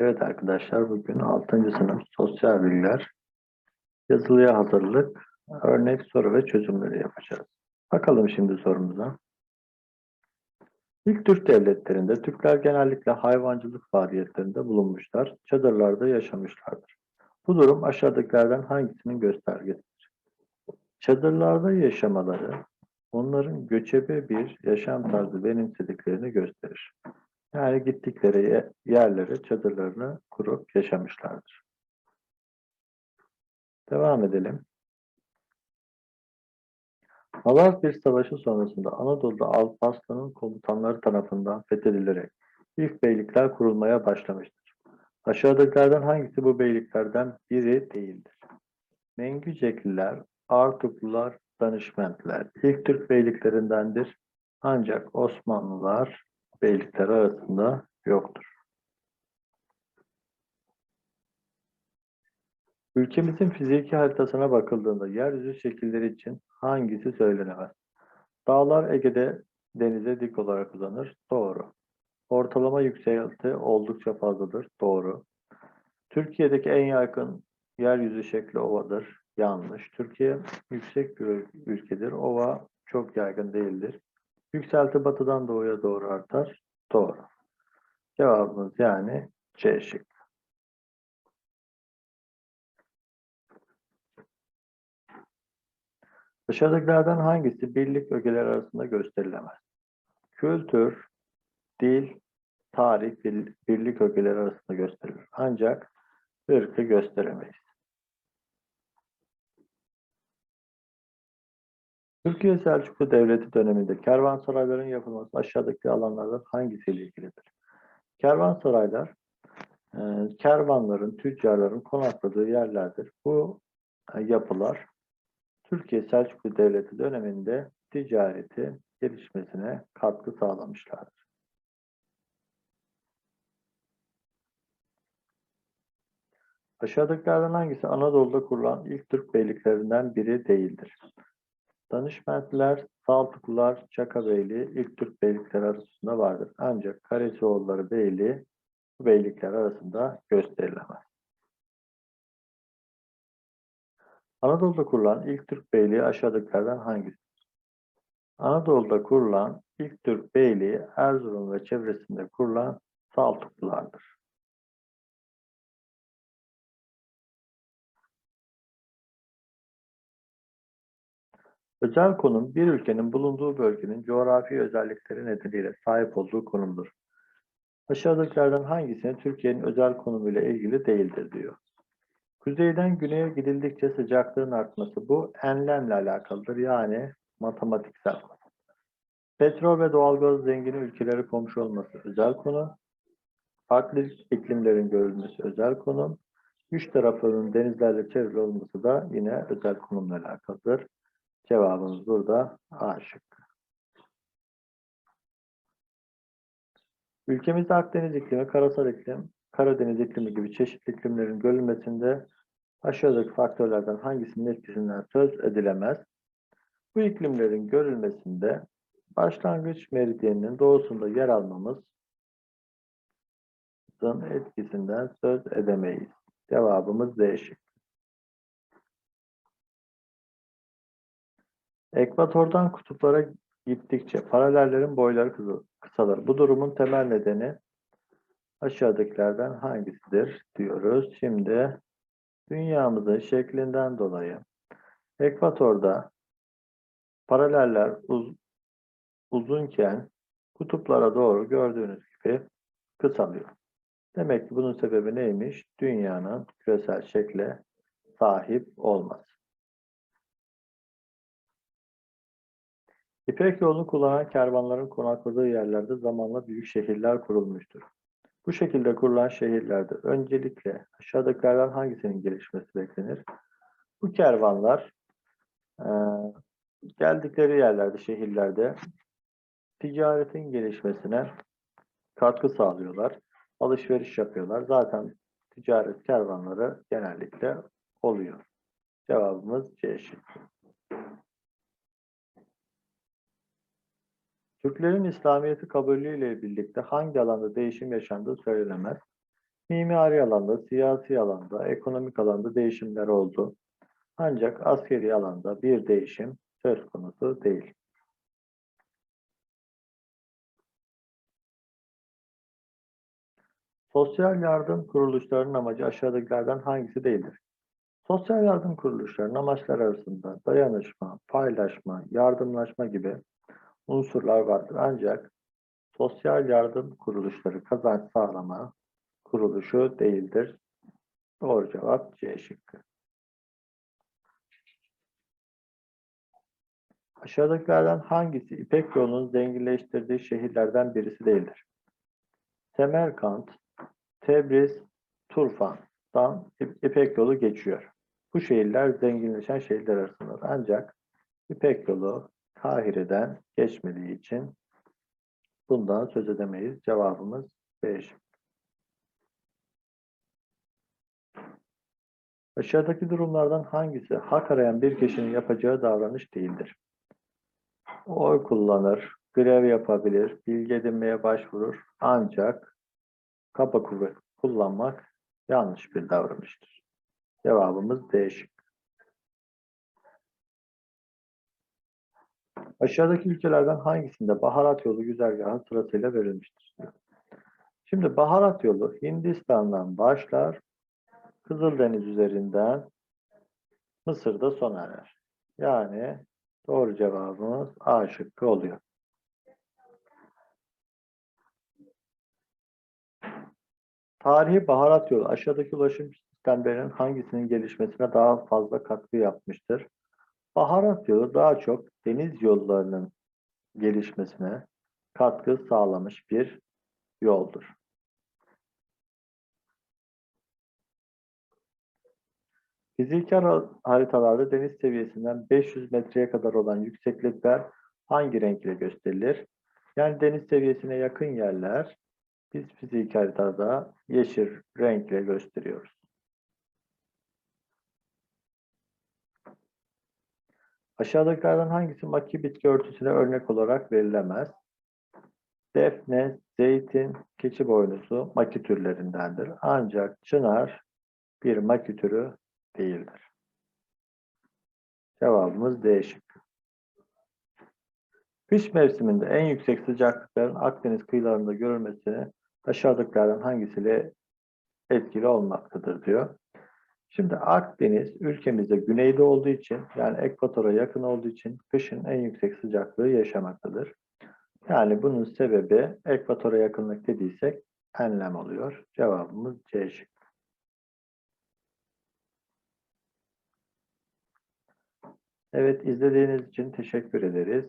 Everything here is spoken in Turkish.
Evet arkadaşlar bugün 6. sınıf sosyal bilgiler yazılıya hazırlık örnek soru ve çözümleri yapacağız. Bakalım şimdi sorumuza. İlk Türk devletlerinde Türkler genellikle hayvancılık faaliyetlerinde bulunmuşlar, çadırlarda yaşamışlardır. Bu durum aşağıdakilerden hangisinin göstergesidir? Çadırlarda yaşamaları onların göçebe bir yaşam tarzı benimsediklerini gösterir. Yani gittikleri ye- yerlere çadırlarını kurup yaşamışlardır. Devam edelim. Malazgirt Savaşı sonrasında Anadolu'da Alparslan'ın komutanları tarafından fethedilerek ilk beylikler kurulmaya başlamıştır. Aşağıdakilerden hangisi bu beyliklerden biri değildir? Mengücekliler, Artuklular, Danışmentler ilk Türk beyliklerindendir. Ancak Osmanlılar beylikler arasında yoktur. Ülkemizin fiziki haritasına bakıldığında yeryüzü şekilleri için hangisi söylenemez? Dağlar Ege'de denize dik olarak uzanır. Doğru. Ortalama yükselti oldukça fazladır. Doğru. Türkiye'deki en yakın yeryüzü şekli ovadır. Yanlış. Türkiye yüksek bir ülkedir. Ova çok yaygın değildir. Yükselti batıdan doğuya doğru artar. Doğru. Cevabımız yani C şık. Aşağıdakilerden hangisi birlik ögeler arasında gösterilemez? Kültür, dil, tarih bir- birlik ögeler arasında gösterilir. Ancak ırkı gösteremeyiz. Türkiye Selçuklu Devleti döneminde kervansarayların yapılması aşağıdaki alanlardan hangisiyle ilgilidir? Kervansaraylar, e, kervanların, tüccarların konakladığı yerlerdir. Bu e, yapılar Türkiye Selçuklu Devleti döneminde ticareti gelişmesine katkı sağlamışlardır. Aşağıdakilerden hangisi Anadolu'da kurulan ilk Türk beyliklerinden biri değildir? Danışmentler, Saltuklular, Çaka Beyliği ilk Türk beylikleri arasında vardır. Ancak Karesioğulları Beyliği bu beylikler arasında gösterilemez. Anadolu'da kurulan ilk Türk beyliği aşağıdakilerden hangisidir? Anadolu'da kurulan ilk Türk beyliği Erzurum ve çevresinde kurulan Saltuklulardır. Özel konum bir ülkenin bulunduğu bölgenin coğrafi özellikleri nedeniyle sahip olduğu konumdur. Aşağıdakilerden hangisine Türkiye'nin özel konumuyla ilgili değildir diyor. Kuzeyden güneye gidildikçe sıcaklığın artması bu enlemle alakalıdır. Yani matematiksel. Petrol ve doğalgaz zengini ülkeleri komşu olması özel konu. Farklı iklimlerin görülmesi özel konu. Üç tarafının denizlerle çevrili olması da yine özel konumla alakalıdır. Cevabımız burada A şıkkı. Ülkemizde Akdeniz iklimi, karasal iklim, Karadeniz iklimi gibi çeşitli iklimlerin görülmesinde aşağıdaki faktörlerden hangisinin etkisinden söz edilemez? Bu iklimlerin görülmesinde başlangıç meridyeninin doğusunda yer almamızın etkisinden söz edemeyiz. Cevabımız D Ekvatordan kutuplara gittikçe paralellerin boyları kısa- kısalır. Bu durumun temel nedeni aşağıdakilerden hangisidir diyoruz. Şimdi dünyamızın şeklinden dolayı ekvatorda paraleller uz- uzunken kutuplara doğru gördüğünüz gibi kısalıyor. Demek ki bunun sebebi neymiş? Dünyanın küresel şekle sahip olması. İpek yolunu kullanan kervanların konakladığı yerlerde zamanla büyük şehirler kurulmuştur. Bu şekilde kurulan şehirlerde öncelikle aşağıdakilerden hangisinin gelişmesi beklenir? Bu kervanlar eee, geldikleri yerlerde, şehirlerde ticaretin gelişmesine katkı sağlıyorlar. Alışveriş yapıyorlar. Zaten ticaret kervanları genellikle oluyor. Cevabımız C şıkkı. Türklerin İslamiyet'i kabulüyle birlikte hangi alanda değişim yaşandığı söylenemez. Mimari alanda, siyasi alanda, ekonomik alanda değişimler oldu. Ancak askeri alanda bir değişim söz konusu değil. Sosyal yardım kuruluşlarının amacı aşağıdakilerden hangisi değildir? Sosyal yardım kuruluşlarının amaçları arasında dayanışma, paylaşma, yardımlaşma gibi unsurlar vardır. Ancak sosyal yardım kuruluşları kazanç sağlama kuruluşu değildir. Doğru cevap C şıkkı. Aşağıdakilerden hangisi İpek yolunun zenginleştirdiği şehirlerden birisi değildir? Semerkant, Tebriz, Turfan'dan İp- İpek yolu geçiyor. Bu şehirler zenginleşen şehirler arasındadır. Ancak İpek yolu Kahire'den geçmediği için bundan söz edemeyiz. Cevabımız B şıkkı. Aşağıdaki durumlardan hangisi hak arayan bir kişinin yapacağı davranış değildir? Oy kullanır, grev yapabilir, bilgi edinmeye başvurur ancak kaba kuvvet kullanmak yanlış bir davranıştır. Cevabımız D Aşağıdaki ülkelerden hangisinde baharat yolu güzergahı sırasıyla verilmiştir? Şimdi baharat yolu Hindistan'dan başlar, Kızıldeniz üzerinden Mısır'da sona erer. Yani doğru cevabımız A şıkkı oluyor. Tarihi baharat yolu aşağıdaki ulaşım sistemlerinin hangisinin gelişmesine daha fazla katkı yapmıştır? Baharat yolu daha çok deniz yollarının gelişmesine katkı sağlamış bir yoldur. Fiziki har- haritalarda deniz seviyesinden 500 metreye kadar olan yükseklikler hangi renk ile gösterilir? Yani deniz seviyesine yakın yerler biz fiziki haritada yeşil renkle gösteriyoruz. Aşağıdakilerden hangisi maki bitki örtüsüne örnek olarak verilemez? Defne, zeytin, keçi boynuzu maki türlerindendir. Ancak çınar bir maki türü değildir. Cevabımız D şıkkı. Kış mevsiminde en yüksek sıcaklıkların Akdeniz kıyılarında görülmesine aşağıdakilerden hangisiyle etkili olmaktadır diyor. Şimdi Akdeniz ülkemizde güneyde olduğu için yani ekvatora yakın olduğu için kışın en yüksek sıcaklığı yaşamaktadır. Yani bunun sebebi ekvatora yakınlık dediysek enlem oluyor. Cevabımız C şıkkı. Evet izlediğiniz için teşekkür ederiz.